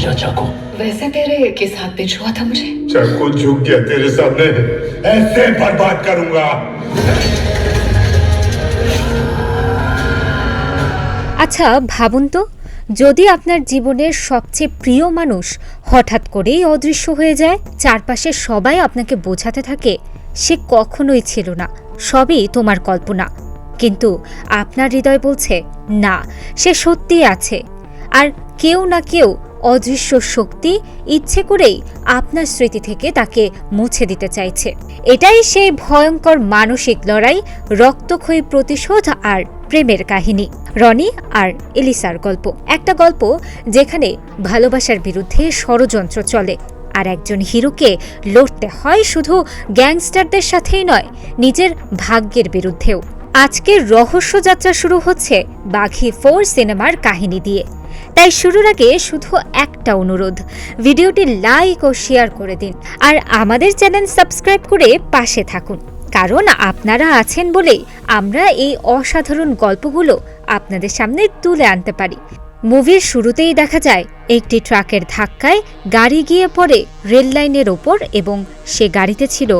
जा चाकू वैसे तेरे किस हाथ पे छुआ था मुझे चाकू झुक गया तेरे सामने ऐसे बर्बाद करूंगा আচ্ছা ভাবুন তো যদি আপনার জীবনের সবচেয়ে প্রিয় মানুষ হঠাৎ করেই অদৃশ্য হয়ে যায় চারপাশে সবাই আপনাকে বোঝাতে থাকে সে কখনোই ছিল না সবই তোমার কল্পনা কিন্তু আপনার হৃদয় বলছে না সে সত্যিই আছে আর কেউ না কেউ অদৃশ্য শক্তি ইচ্ছে করেই আপনার স্মৃতি থেকে তাকে মুছে দিতে চাইছে। এটাই সেই ভয়ঙ্কর মানসিক লড়াই, রক্তক্ষয়ী প্রতিশোধ আর প্রেমের কাহিনী। রনি আর এলিসার গল্প। একটা গল্প যেখানে ভালোবাসার বিরুদ্ধে ষড়যন্ত্র চলে আর একজন হিরোকে লড়তে হয় শুধু গ্যাংস্টারদের সাথেই নয়, নিজের ভাগ্যের বিরুদ্ধেও। আজকের রহস্যযাত্রা শুরু হচ্ছে বাঘি ফোর সিনেমার কাহিনী দিয়ে। তাই শুরুর আগে শুধু একটা অনুরোধ, ভিডিওটি লাইক ও শেয়ার করে দিন আর আমাদের চ্যানেল সাবস্ক্রাইব করে পাশে থাকুন। কারণ আপনারা আছেন বলেই আমরা এই অসাধারণ গল্পগুলো আপনাদের সামনে তুলে আনতে পারি। মুভির শুরুতেই দেখা যায়, একটি ট্রাকের ধাক্কায় গাড়ি গিয়ে পড়ে রেল লাইনের ওপর এবং সে গাড়িতে ছিল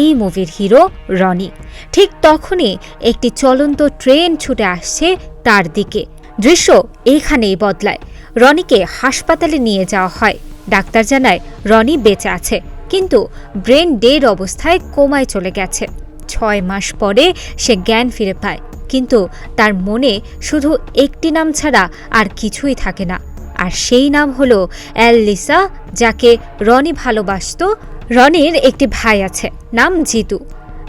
এই মুভির হিরো রনি। ঠিক তখনই একটি চলন্ত ট্রেন ছুটে আসছে তার দিকে। দৃশ্য এইখানেই বদলায়। রনিকে হাসপাতালে নিয়ে যাওয়া হয়। ডাক্তার জানায়, রনি বেঁচে আছে, কিন্তু ব্রেন ডেড অবস্থায় কোমায় চলে গেছে। ছয় মাস পরে সে জ্ঞান ফিরে পায়, কিন্তু তার মনে শুধু একটি নাম ছাড়া আর কিছুই থাকে না। আর সেই নাম হলো অ্যাল লিসা যাকে রনি ভালোবাসত। রনির একটি ভাই আছে, নাম জিতু।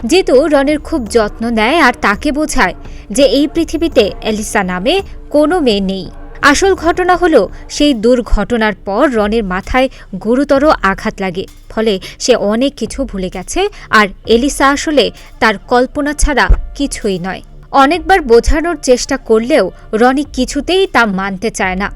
জিতু রনির খুব যত্ন নেয় আর তাকে বোঝায় যে এই পৃথিবীতে এলিসা নামে কোনো মেয়ে নেই। আসল ঘটনা হলো, সেই দুর্ঘটনার পর রনির মাথায় গুরুতর আঘাত লাগে, ফলে সে অনেক কিছু ভুলে গেছে আর এলিসা আসলে তার কল্পনা ছাড়া কিছুই নয়। অনেকবার বোঝানোর চেষ্টা করলেও রনি কিছুতেই তা মানতে চায় না।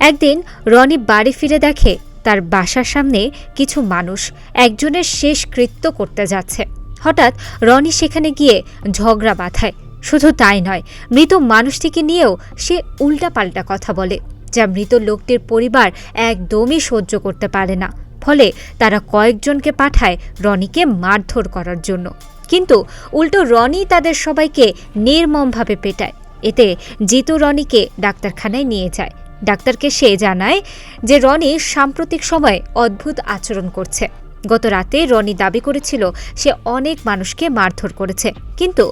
একদিন রনি বাড়ি ফিরে দেখে তার বাসার সামনে কিছু মানুষ একজনের শেষ কৃত্য করতে যাচ্ছে। হঠাৎ রনি সেখানে গিয়ে ঝগড়া বাঁধায়। শুধু তাই নয়, মৃত মানুষটিকে নিয়েও সে উল্টাপাল্টা কথা বলে, যা মৃত লোকটির পরিবার একদমই সহ্য করতে পারে না। ফলে তারা কয়েকজনকে পাঠায় রনিকে মারধর করার জন্য। কিন্তু উল্টো রনি তাদের সবাইকে নির্মমভাবে পেটায়। এতে জিতু রনিকে ডাক্তারখানায় নিয়ে যায়। ডাক্তারকে সে জানায় যে রনি সাম্প্রতিক সময়ে অদ্ভুত আচরণ করছে। গত রাতে রনি দাবি করেছিল সে অনেক মানুষকে মারধর করেছে, কিন্তু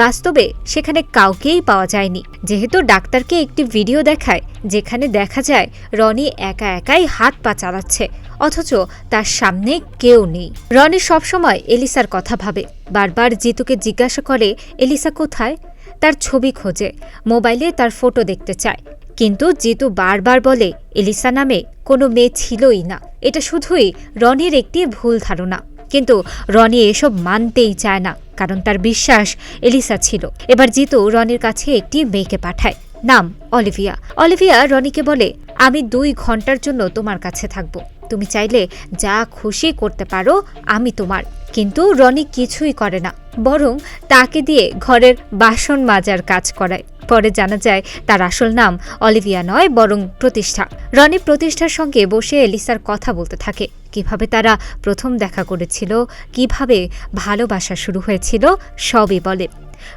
বাস্তবে সেখানে কাউকেই পাওয়া যায়নি। যেহেতু ডাক্তারকে একটি ভিডিও দেখায়, যেখানে দেখা যায় রনি একা একাই হাত পা চালাচ্ছে, অথচ তার সামনে কেউ নেই। রনি সবসময় এলিসার কথা ভাবে। বারবার জিতুকে জিজ্ঞাসা করে, এলিসা কোথায়? তার ছবি খোঁজে। মোবাইলে তার ফটো দেখতে চায়। কিন্তু জিতু বারবার বলে, এলিসা নামে কোনো মেয়ে ছিলই না। এটা শুধুই রনির একটি ভুল ধারণা। কিন্তু রনি এসব মানতেই চায় না, কারণ তার বিশ্বাস এলিসা ছিল। এবার জিতু রনির কাছে একটি মেয়েকে পাঠায়, নাম অলিভিয়া। অলিভিয়া রনিকে বলে, আমি দুই ঘণ্টার জন্য তোমার কাছে থাকব। তুমি চাইলে যা খুশি করতে পারো, আমি তোমার। কিন্তু রনি কিছুই করে না, বরং তাকে দিয়ে ঘরের বাসন মাজার কাজ করায়। পরে জানা যায়, তার আসল নাম অলিভিয়া নয়, বরং প্রতিষ্ঠা। রনি প্রতিষ্ঠার সঙ্গে বসে এলিসার কথা বলতে থাকে। কীভাবে তারা প্রথম দেখা করেছিল, কীভাবে ভালোবাসা শুরু হয়েছিল, সবই বলে।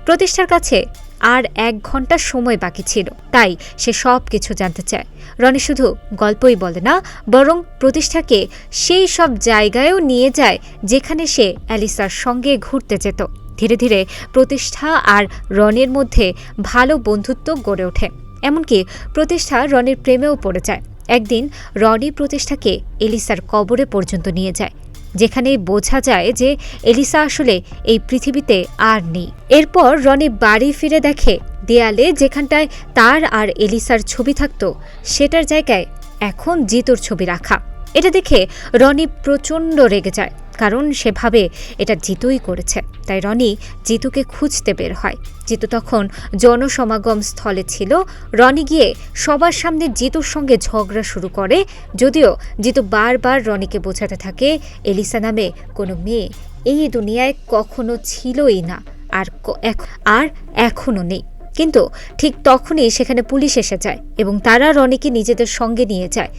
প্রতিষ্ঠার কাছে আর এক ঘণ্টা সময় বাকি ছিল। তাই সে সব কিছু জানতে চায়। রনি শুধু গল্পই বলে না, বরং প্রতিষ্ঠাকে সেই সব জায়গায়ও নিয়ে যায় যেখানে সে অ্যালিসার সঙ্গে ঘুরতে যেত। ধীরে ধীরে প্রতিষ্ঠা আর রনের মধ্যে ভালো বন্ধুত্ব গড়ে ওঠে। এমনকি প্রতিষ্ঠা রনির প্রেমেও পড়ে যায়। একদিন রনি প্রতিষ্ঠাকে এলিসার কবরে পর্যন্ত নিয়ে যায়। যেখানে বোঝা যায় যে এলিসা আসলে এই পৃথিবীতে আর নেই। এরপর রনি বাড়ি ফিরে দেখে দেয়ালে যেখানটায় তার আর এলিসার ছবি থাকতো, সেটার জায়গায় এখন জিতুর ছবি রাখা। এটা দেখে রনি প্রচণ্ড রেগে যায়, কারণ সেভাবে এটা জিতুই করেছে। তাই রনি জিতুকে খুঁজতে বের হয়। জিতু তখন জনসমাগম স্থলে ছিল। রনি গিয়ে সবার সামনে জিতুর সঙ্গে ঝগড়া শুরু করে। যদিও জিতু বারবার রনিকে বোঝাতে থাকে, এলিসা নামে কোনো মেয়ে এই দুনিয়ায় কখনো ছিলই না, আর আর এখনও নেই। কিন্তু ঠিক তখনই সেখানে পুলিশ এসে যায় এবং তারা রনিকে নিজেদের সঙ্গে নিয়ে যায়।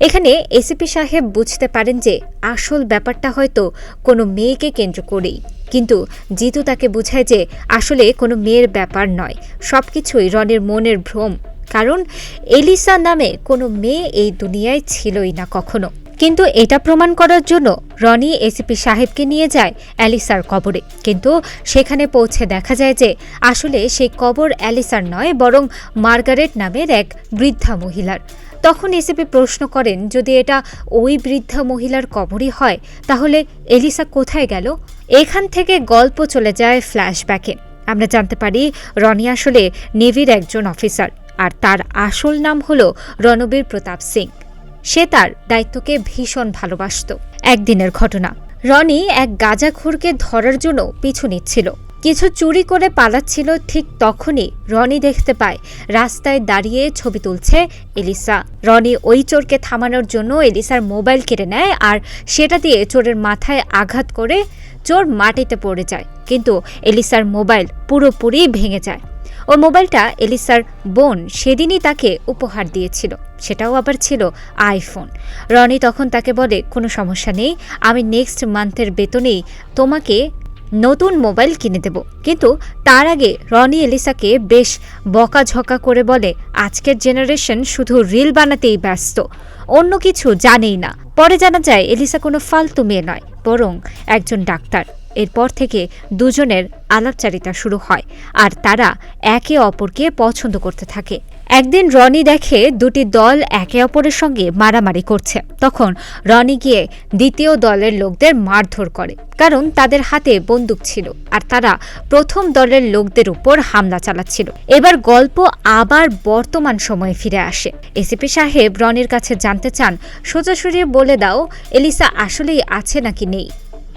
এখানে এসিপি সাহেব বুঝতে পারেন যে আসল ব্যাপারটা হয়তো কোনো মেয়েকে কেন্দ্র করেই। কিন্তু জিতু তাকে বুঝায় যে আসলে কোনো মেয়ের ব্যাপার নয়। সব কিছুই রনির মনের ভ্রম। কারণ এলিসা নামে কোনো মেয়ে এই দুনিয়ায় ছিলই না কখনো। কিন্তু এটা প্রমাণ করার জন্য রনি এসিপি সাহেবকে নিয়ে যায় অ্যালিসার কবরে। কিন্তু সেখানে পৌঁছে দেখা যায় যে আসলে সেই কবর অ্যালিসার নয়, বরং মার্গারেট নামের এক বৃদ্ধা মহিলার। তখন এসিপি প্রশ্ন করেন, যদি এটা ওই বৃদ্ধা মহিলার কবরই হয়, তাহলে এলিসা কোথায় গেল? এখান থেকে গল্প চলে যায় ফ্ল্যাশব্যাকে। আমরা জানতে পারি রনি আসলে নেভির একজন অফিসার, আর তার আসল নাম হলো রণবীর প্রতাপ সিং। সে তার দায়িত্বকে ভীষণ ভালোবাসত। একদিনের ঘটনা। রনি এক গাঁজাখোরকে ধরার জন্য পিছু নিচ্ছিল। কিছু চুরি করে পালাচ্ছিল ঠিক তখনই রনি দেখতে পায়, রাস্তায় দাঁড়িয়ে ছবি তুলছে এলিসা। রনি ওই চোরকে থামানোর জন্য এলিসার মোবাইল কেড়ে নেয় আর সেটা দিয়ে চোরের মাথায় আঘাত করে চোর মাটিতে পড়ে যায়। কিন্তু এলিসার মোবাইল পুরোপুরি ভেঙে যায়। ওর মোবাইলটা এলিসার বোন সেদিনই তাকে উপহার দিয়েছিল। সেটাও আবার ছিল আইফোন। রনি তখন তাকে বলে, কোনো সমস্যা নেই, আমি নেক্সট মান্থের বেতনেই তোমাকে নতুন মোবাইল কিনে দেব। কিন্তু তার আগে রনি এলিসাকে বেশ বকাঝকা করে বলে, আজকের জেনারেশন শুধু রিল বানাতেই ব্যস্ত, অন্য কিছু জানেই না। পরে জানা যায়, এলিসা কোনো ফালতু মেয়ে নয়, বরং একজন ডাক্তার। এরপর থেকে দুজনের আলাপচারিতা শুরু হয় আর তারা একে অপরকে পছন্দ করতে থাকে। একদিন রনি দেখে দুটি দল একে অপরের সঙ্গে মারামারি করছে। তখন রনি গিয়ে দ্বিতীয় দলের লোকদের মারধর করে, কারণ তাদের হাতে বন্দুক ছিল আর তারা প্রথম দলের লোকদের উপর হামলা চালাচ্ছিল। এবার গল্প আবার বর্তমান সময়ে ফিরে আসে। এসিপি সাহেব রনির কাছে জানতে চান সোজাসুরি বলে দাও, এলিসা আসলেই আছে নাকি নেই?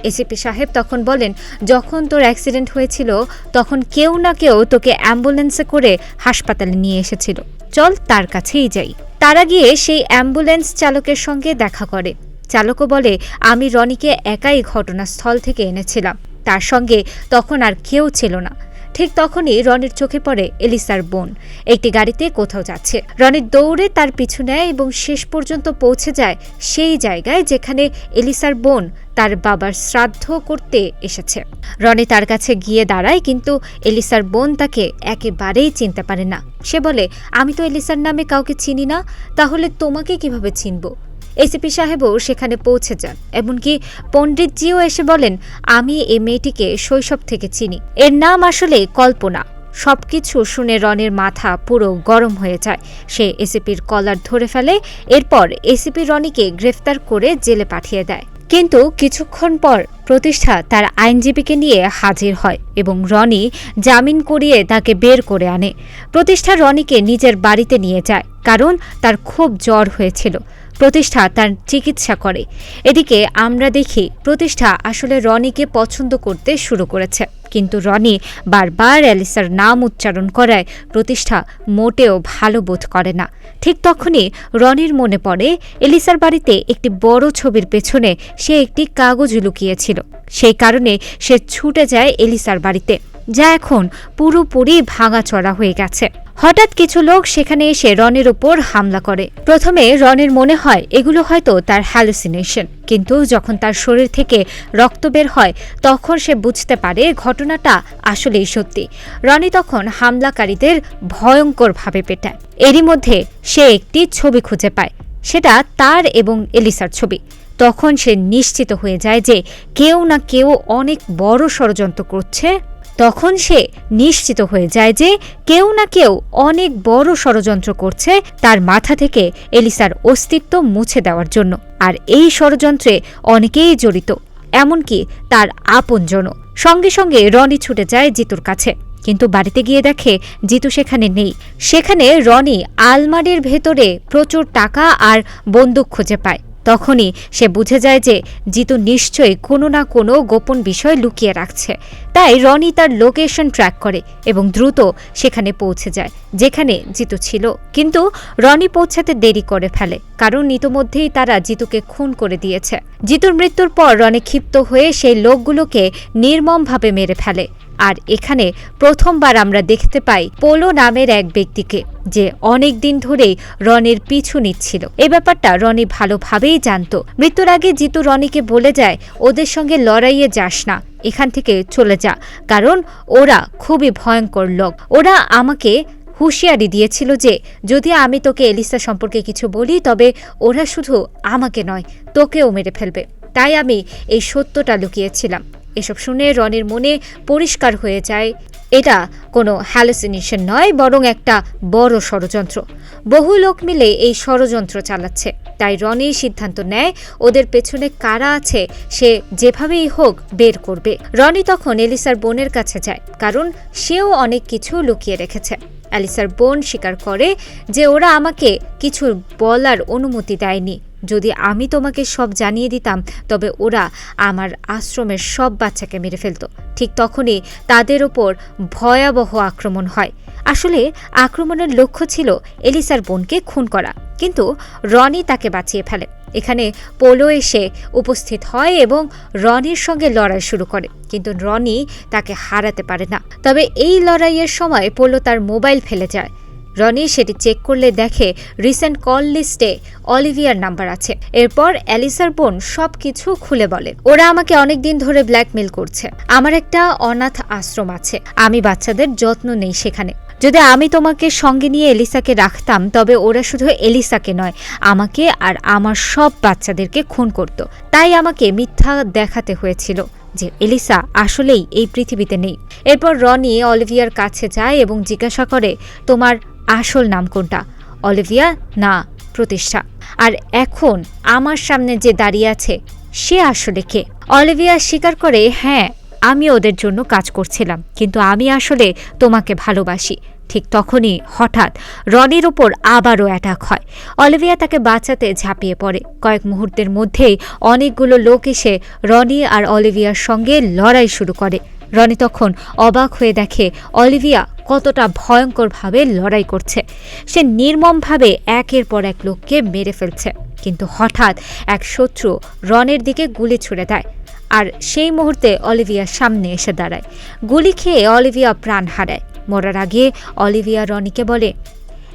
এসিপি সাহেব তখন বলেন, যখন তোর অ্যাক্সিডেন্ট হয়েছিল, তখন কেউ না কেউ তোকে অ্যাম্বুলেন্সে করে হাসপাতালে নিয়ে এসেছিল। চল তার কাছেই যাই। তারা গিয়ে সেই অ্যাম্বুলেন্স চালকের সঙ্গে দেখা করে। চালকও বলে, আমি রনিকে একাই ঘটনাস্থল থেকে এনেছিলাম। তার সঙ্গে তখন আর কেউ ছিল না। ঠিক তখনই রনির চোখে পড়ে এলিসার বোন। একটি গাড়িতে কোথাও যাচ্ছে। রনির দৌড়ে তার পিছু নেয় এবং শেষ পর্যন্ত পৌঁছে যায় সেই জায়গায় যেখানে এলিসার বোন তার বাবার শ্রাদ্ধ করতে এসেছে। রনি তার কাছে গিয়ে দাঁড়ায় কিন্তু এলিসার বোন তাকে একেবারেই চিনতে পারে না। সে বলে, আমি তো এলিসার নামে কাউকে চিনি না, তাহলে তোমাকে কীভাবে চিনব? এসিপি সাহেবও সেখানে পৌঁছে যান, এমনকি পণ্ডিতজিও এসে বলেন, আমি এই মেয়েটিকে শৈশব থেকে চিনি। এর নাম আসলে কল্পনা। সবকিছু শুনে রনের মাথা পুরো গরম হয়ে যায়। সে এসিপির কলার ধরে ফেলে, এরপর এসিপি রনিকে গ্রেফতার করে জেলে পাঠিয়ে দেয়। কিন্তু কিছুক্ষণ পর প্রতিষ্ঠা তার আইনজীবীকে নিয়ে হাজির হয় এবং রনি জামিন করিয়ে তাকে বের করে আনে। প্রতিষ্ঠা রনিকে নিজের বাড়িতে নিয়ে যায়, কারণ তার খুব জ্বর হয়েছিল। প্রতিষ্ঠা তার চিকিৎসা করে। এদিকে আমরা দেখি, প্রতিষ্ঠা আসলে রনিকে পছন্দ করতে শুরু করেছে। কিন্তু রনি বারবার অ্যালিসার নাম উচ্চারণ করায় প্রতিষ্ঠা মোটেও ভালো বোধ করে না। ঠিক তখনই রনির মনে পড়ে, এলিসার বাড়িতে একটি বড় ছবির পেছনে সে একটি কাগজ লুকিয়েছিল। সেই কারণে সে ছুটে যায় এলিসার বাড়িতে, যা এখন পুরোপুরি ভাঙাচড়া হয়ে গেছে। হঠাৎ কিছু লোক সেখানে এসে রনের উপর হামলা করে। প্রথমে রনের মনে হয় এগুলো হয়তো তার হ্যালুসিনেশন কিন্তু যখন তার শরীর থেকে রক্ত বের হয়, তখন সে বুঝতে পারে ঘটনাটা আসলেই সত্যি। রনি তখন হামলাকারীদের ভয়ঙ্করভাবে পেটায়। এরই মধ্যে সে একটি ছবি খুঁজে পায়। সেটা তার এবং এলিসার ছবি। তখন সে নিশ্চিত হয়ে যায় যে কেউ না কেউ অনেক বড় ষড়যন্ত্র করছে তখন সে নিশ্চিত হয়ে যায় যে কেউ না কেউ অনেক বড় ষড়যন্ত্র করছে তার মাথা থেকে এলিসার অস্তিত্ব মুছে দেওয়ার জন্য। আর এই ষড়যন্ত্রে অনেকেই জড়িত, এমনকি তার আপনজনও। সঙ্গে সঙ্গে রনি ছুটে যায় জিতুর কাছে। কিন্তু বাড়িতে গিয়ে দেখে জিতু সেখানে নেই। সেখানে রনি আলমারির ভেতরে প্রচুর টাকা আর বন্দুক খুঁজে পায়। তখনই সে বুঝে যায় যে জিতু নিশ্চয়ই কোনো না কোনো গোপন বিষয় লুকিয়ে রাখছে। তাই রনি তার লোকেশন ট্র্যাক করে এবং দ্রুত সেখানে পৌঁছে যায়, যেখানে জিতু ছিল। কিন্তু রনি পৌঁছাতে দেরি করে ফেলে, কারণ ইতোমধ্যেই তারা জিতুকে খুন করে দিয়েছে। জিতুর মৃত্যুর পর রনি ক্ষিপ্ত হয়ে সেই লোকগুলোকে নির্মমভাবে মেরে ফেলে। আর এখানে প্রথমবার আমরা দেখতে পাই পোলো নামের এক ব্যক্তিকে, যে অনেক দিন ধরেই রনির পিছু নিচ্ছিল। এ ব্যাপারটা রনি ভালোভাবেই জানতো। মৃত্যুর আগে জিতু রনিকে বলে যায়, ওদের সঙ্গে লড়াইয়ে যাস না, এখান থেকে চলে যা। কারণ ওরা খুবই ভয়ঙ্কর লোক। ওরা আমাকে হুঁশিয়ারি দিয়েছিল যে, যদি আমি তোকে এলিসা সম্পর্কে কিছু বলি, তবে ওরা শুধু আমাকে নয়, তোকেও মেরে ফেলবে। তাই আমি এই সত্যটা লুকিয়েছিলাম। এসব শুনে রনির মনে পরিষ্কার হয়ে যায়। এটা কোনো হ্যালুসিনেশন নয়, বরং একটা বড় ষড়যন্ত্র। বহু লোক মিলে এই ষড়যন্ত্র চালাচ্ছে। তাই রনি সিদ্ধান্ত নেয়, ওদের পেছনে কারা আছে সে যেভাবেই হোক বের করবে। রনি তখন এলিসার বোনের কাছে যায়, কারণ সেও অনেক কিছু লুকিয়ে রেখেছে। অ্যালিসার বোন স্বীকার করে যে ওরা আমাকে কিছু বলার অনুমতি দেয়নি। যদি আমি তোমাকে সব জানিয়ে দিতাম, তবে ওরা আমার আশ্রমের সব বাচ্চাকে মেরে ফেলতো। ঠিক তখনই তাদের ওপর ভয়াবহ আক্রমণ হয়। আসলে আক্রমণের লক্ষ্য ছিল এলিসার বোনকে খুন করা, কিন্তু রনি তাকে বাঁচিয়ে ফেলে। এখানে পোলো এসে উপস্থিত হয় এবং রনির সঙ্গে লড়াই শুরু করে, কিন্তু রনি তাকে হারাতে পারে না। তবে এই লড়াইয়ের সময় পোলো তার মোবাইল ফেলে যায়। রনি সেটি চেক করলে দেখে রিসেন্ট কল লিস্টে অলিভিয়ার নাম্বার আছে। এরপর অ্যালিসার বোন সব কিছু খুলে বলে, ওরা আমাকে অনেক দিন ধরে ব্ল্যাকমেল করছে। আমার একটা অনাথ আশ্রম আছে। আমি বাচ্চাদের যত্ন নেই সেখানে। যদি আমি তোমাকে সঙ্গে নিয়ে এলিসাকে রাখতাম, তবে ওরা শুধু এলিসাকে নয়, আমাকে আর আমার সব বাচ্চাদেরকে খুন করত। তাই আমাকে মিথ্যা দেখাতে হয়েছিল যে এলিসা আসলেই এই পৃথিবীতে নেই। এরপর রনি অলিভিয়ার কাছে যায় এবং জিজ্ঞাসা করে, তোমার আসল নাম কোনটা অলিভিয়া, না, প্রতিষ্ঠা। আর এখন আমার সামনে যে দাঁড়িয়ে আছে, সে আসলে কে? অলিভিয়া স্বীকার করে হ্যাঁ আমি ওদের জন্য কাজ করছিলাম, কিন্তু আমি আসলে তোমাকে ভালোবাসি। ঠিক তখনই হঠাৎ রনির ওপর আবারও অ্যাটাক হয়। অলিভিয়া তাকে বাঁচাতে ঝাঁপিয়ে পড়ে। কয়েক মুহূর্তের মধ্যেই অনেকগুলো লোক এসে রনি আর অলিভিয়ার সঙ্গে লড়াই শুরু করে। রনি তখন অবাক হয়ে দেখে অলিভিয়া কতটা ভয়ঙ্করভাবে লড়াই করছে। সে নির্মমভাবে একের পর এক লোককে মেরে ফেলছে। কিন্তু হঠাৎ এক শত্রু রনের দিকে গুলি ছুড়ে দেয় আর সেই মুহূর্তে অলিভিয়ার সামনে এসে দাঁড়ায়। গুলি খেয়ে অলিভিয়া প্রাণ হারায়। মরার আগে অলিভিয়া রনিকে বলে,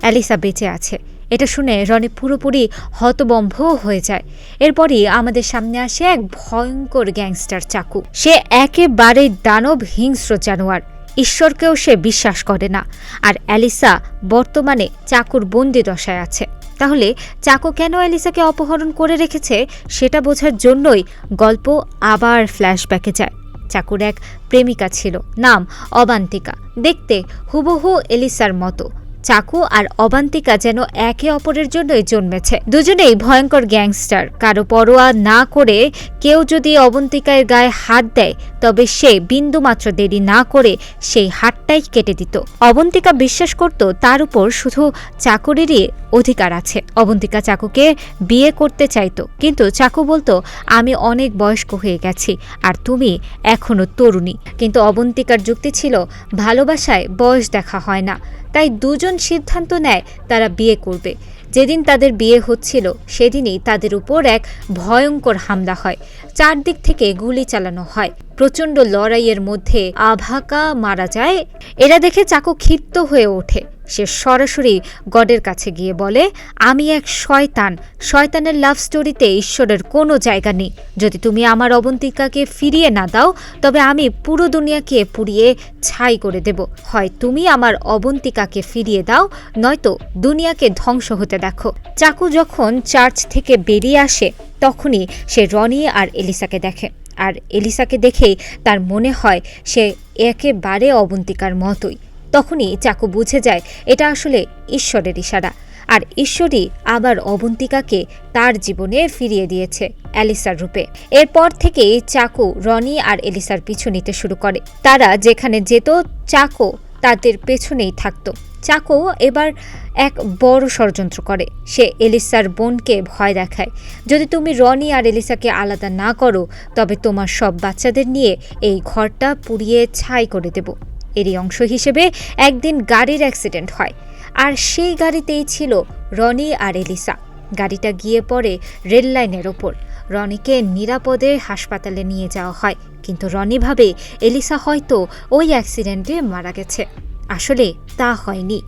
অ্যালিসা বেঁচে আছে। এটা শুনে রনি পুরোপুরি হতবম্ব হয়ে যায়। এরপরই আমাদের সামনে আসে এক ভয়ঙ্কর গ্যাংস্টার চাকু। সে একেবারে দানব হিংস্র জানোয়ার। ঈশ্বরকেও সে বিশ্বাস করে না। আর অ্যালিসা বর্তমানে চাকুর বন্দি দশায় আছে। তাহলে চাকু কেন অ্যালিসাকে অপহরণ করে রেখেছে সেটা বোঝার জন্যই গল্প আবার ফ্ল্যাশব্যাকে যায়। চাকুর এক প্রেমিকা ছিল, নাম অবান্তিকা। দেখতে হুবহু এলিসার মতো। চাকু আর অবান্তিকা যেন একে অপরের জন্যই জন্মেছে। দুজনেই ভয়ঙ্কর গ্যাংস্টার। কারও পরোয়া না করে কেউ যদি অবন্তিকার গায়ে হাত দেয়, তবে সে বিন্দুমাত্র দেরি না করে সেই হাতটাই কেটে দিত। অবন্তিকা বিশ্বাস করত তার উপর শুধু চাকরেরই অধিকার আছে। অবন্তিকা চাকুকে বিয়ে করতে চাইতো, কিন্তু চাকু বলতো, আমি অনেক বয়স্ক হয়ে গেছি, আর তুমি এখনও তরুণী। কিন্তু অবন্তিকার যুক্তি ছিল, ভালোবাসায় বয়স দেখা হয় না, তাই দুজন সিদ্ধান্ত নেয় তারা বিয়ে করবে। যেদিন তাদের বিয়ে হচ্ছিল, সেদিনই তাদের উপর এক ভয়ঙ্কর হামলা হয়। চারদিক থেকে গুলি চালানো হয়। প্রচণ্ড লড়াইয়ের মধ্যে আভাকা মারা যায়। এরা দেখে চাকু ক্ষিপ্ত হয়ে ওঠে। সে সরাসরি গডের কাছে গিয়ে বলে, আমি এক শয়তান। শয়তানের লাভ স্টোরিতে ঈশ্বরের কোনো জায়গা নেই। যদি তুমি আমার অবন্তিকাকে ফিরিয়ে না দাও, তবে আমি পুরো দুনিয়াকে পুড়িয়ে ছাই করে দেব। হয় তুমি আমার অবন্তিকাকে ফিরিয়ে দাও, নয়তো দুনিয়াকে ধ্বংস হতে দেখো। চাকু যখন চার্চ থেকে বেরিয়ে আসে, তখনই সে রনি আর এলিসাকে দেখে। আর এলিসাকে দেখেই তার মনে হয় সে একেবারে অবন্তিকার মতোই। তখনই চাকু বুঝে যায়, এটা আসলে ঈশ্বরের ইশারা। আর ঈশ্বরই আবার অবন্তিকাকে তার জীবনে ফিরিয়ে দিয়েছে অ্যালিসার রূপে। এরপর থেকেই চাকু রনি আর এলিসার পিছু নিতে শুরু করে। তারা যেখানে যেত, চাকু তাদের পেছনেই থাকতো। চাকু এবার এক বড় ষড়যন্ত্র করে। সে এলিসার বোনকে ভয় দেখায়। যদি তুমি রনি আর এলিসাকে আলাদা না করো, তবে তোমার সব বাচ্চাদের নিয়ে এই ঘরটা পুড়িয়ে ছাই করে দেব। এরই অংশ হিসেবে একদিন গাড়ির অ্যাক্সিডেন্ট হয়। আর সেই গাড়িতেই ছিল রনি আর এলিসা। গাড়িটা গিয়ে পড়ে রেল লাইনের ওপর। রনিকে নিরাপদে হাসপাতালে নিয়ে যাওয়া হয়। কিন্তু রনি ভাবে এলিসা হয়তো ওই অ্যাক্সিডেন্টে মারা গেছে। আসলে তা হয়নি।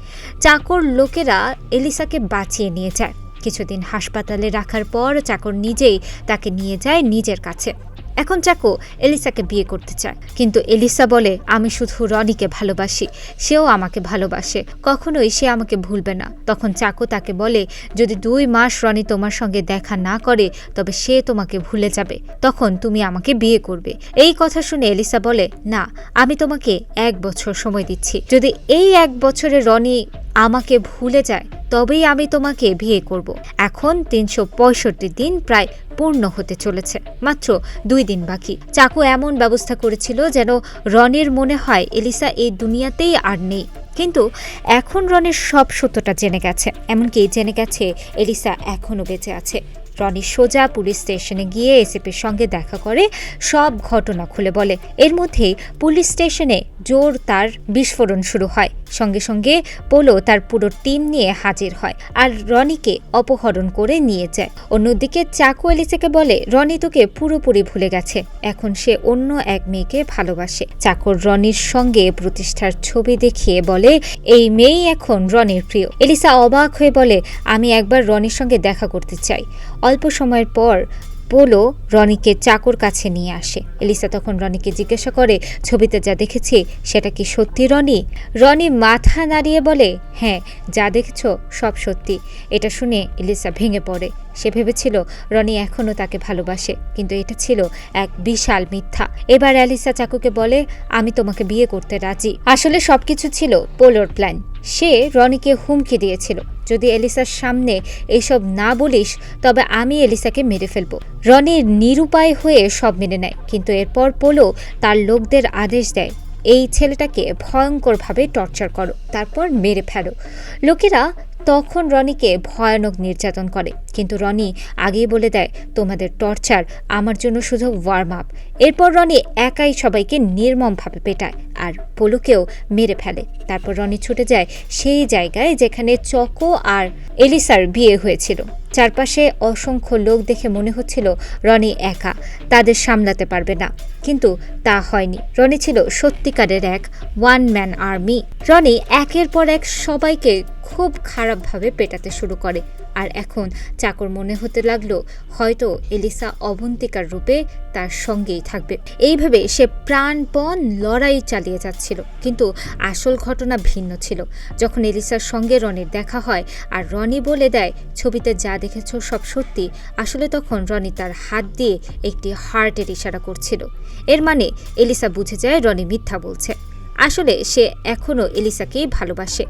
চাকর লোকেরা এলিসাকে বাঁচিয়ে নিয়ে যায়। কিছুদিন হাসপাতালে রাখার পর চাকর নিজেই তাকে নিয়ে যায় নিজের কাছে। এখন চাকো এলিসাকে বিয়ে করতে চায়। কিন্তু এলিসা বলে, আমি শুধু রনিকে ভালোবাসি। সেও আমাকে ভালোবাসে। কখনোই সে আমাকে ভুলবে না। তখন চাকো তাকে বলে, যদি দুই মাস রনি তোমার সঙ্গে দেখা না করে, তবে সে তোমাকে ভুলে যাবে। তখন তুমি আমাকে বিয়ে করবে। এই কথা শুনে এলিসা বলে, না, আমি তোমাকে এক বছর সময় দিচ্ছি। যদি এই এক বছরে রনি আমাকে ভুলে যায়, তবেই আমি তোমাকে বিয়ে করব। এখন তিনশো পঁয়ষট্টি দিন প্রায় পূর্ণ হতে চলেছে। মাত্র দুই দিন বাকি। চাকু এমন ব্যবস্থা করেছিল যেন রনের মনে হয় এলিসা এই দুনিয়াতেই আর নেই। কিন্তু এখন রনের সব সত্যটা জেনে গেছে। এমনকি জেনে গেছে এলিসা এখনও বেঁচে আছে। রনি সোজা পুলিশ স্টেশনে গিয়ে এসিপির সঙ্গে দেখা করে সব ঘটনা খুলে বলে। এর মধ্যেই পুলিশ স্টেশনে জোর তার বিস্ফোরণ শুরু হয়। সঙ্গে সঙ্গে পোলো তার পুরো টিম নিয়ে হাজির হয় আর রনিকে অপহরণ করে নিয়ে যায়। অন্যদিকে চাকু এলিসাকে বলে, রনি তোকে পুরোপুরি ভুলে গেছে। এখন সে অন্য এক মেয়েকে ভালোবাসে। চাকর রনির সঙ্গে প্রতিষ্ঠার ছবি দেখিয়ে বলে, এই মেয়েই এখন রনির প্রিয়। এলিসা অবাক হয়ে বলে, আমি একবার রনির সঙ্গে দেখা করতে চাই। অল্প সময়ের পর পোলো রনিকে চাকর কাছে নিয়ে আসে। এলিসা তখন রনিকে জিজ্ঞাসা করে, ছবিতে যা দেখেছি, সেটা কি সত্যি রনি? রনি মাথা নাড়িয়ে বলে হ্যাঁ যা দেখেছ, সব সত্যি। এটা শুনে এলিসা ভেঙে পড়ে। সে ভেবেছিল, রনি এখনও তাকে ভালোবাসে। কিন্তু এটা ছিল এক বিশাল মিথ্যা। এবার অ্যালিসা চাকুকে বলে, আমি তোমাকে বিয়ে করতে রাজি। আসলে সবকিছু ছিল পোলোর প্ল্যান। সে রনিকে হুমকি দিয়েছিল। যদি এলিসার সামনে এইসব না বলিস, তবে আমি এলিসাকে মেরে ফেলব। রনির নিরুপায় হয়ে সব মেনে নেয়, কিন্তু এরপর পোলো তার লোকদের আদেশ দেয়, এই ছেলেটাকে ভয়ঙ্করভাবে টর্চার করো, তারপর মেরে ফেলো। লোকেরা তখন রনিকে ভয়ানক নির্যাতন করে। কিন্তু রনি আগেই বলে দেয়, তোমাদের টর্চার আমার জন্য শুধু ওয়ার্ম আপ এরপর রনি একাই সবাইকে নির্মমভাবে পেটায় আর পলুকেও মেরে ফেলে। তারপর রনি ছুটে যায় সেই জায়গায় যেখানে চকো আর এলিসার বিয়ে হয়েছিল। চারপাশে অসংখ্য লোক দেখে মনে হচ্ছিল রনি একা, তাদের সামলাতে পারবে না। কিন্তু তা হয়নি। রনি ছিল সত্যিকারের এক ওয়ান ম্যান আর্মি রনি একের পর এক সবাইকে খুব খারাপভাবে পেটাতে শুরু করে। আর এখন চাকর মনে হতে লাগল, হয়তো এলিসা অবন্তিকার রূপে তার সঙ্গেই থাকবে। এইভাবে সে প্রাণপণ লড়াই চালিয়ে যাচ্ছিল, কিন্তু আসল ঘটনা ভিন্ন ছিল। যখন এলিসার সঙ্গে রনির দেখা হয় আর রনি বলে দেয়, ছবিতে যা দেখেছ সব সত্যি, আসলে তখন রনি তার হাত দিয়ে একটি হার্টের ইশারা করছিল। এর মানে এলিসা বুঝে যায় রনি মিথ্যা বলছে। আসলে সে এখনও এলিসাকেই ভালোবাসে।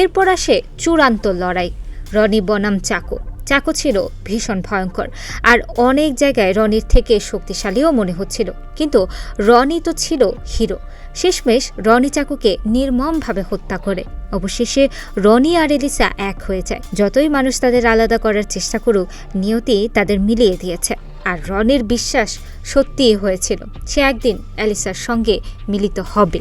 এরপর আসে চূড়ান্ত লড়াই। রনি বনাম চাকো। চাকো ছিল ভীষণ ভয়ঙ্কর, আর অনেক জায়গায় রনির থেকে শক্তিশালীও মনে হচ্ছিল। কিন্তু রনি তো ছিল হিরো। শেষমেশ রনি চাকুকে নির্মমভাবে হত্যা করে। অবশেষে রনি আর এলিসা এক হয়ে যায়। যতই মানুষ তাদের আলাদা করার চেষ্টা করুক, নিয়তি তাদের মিলিয়ে দিয়েছে। আর রনির বিশ্বাস সত্যিই হয়েছিল, সে একদিন অ্যালিসার সঙ্গে মিলিত হবে।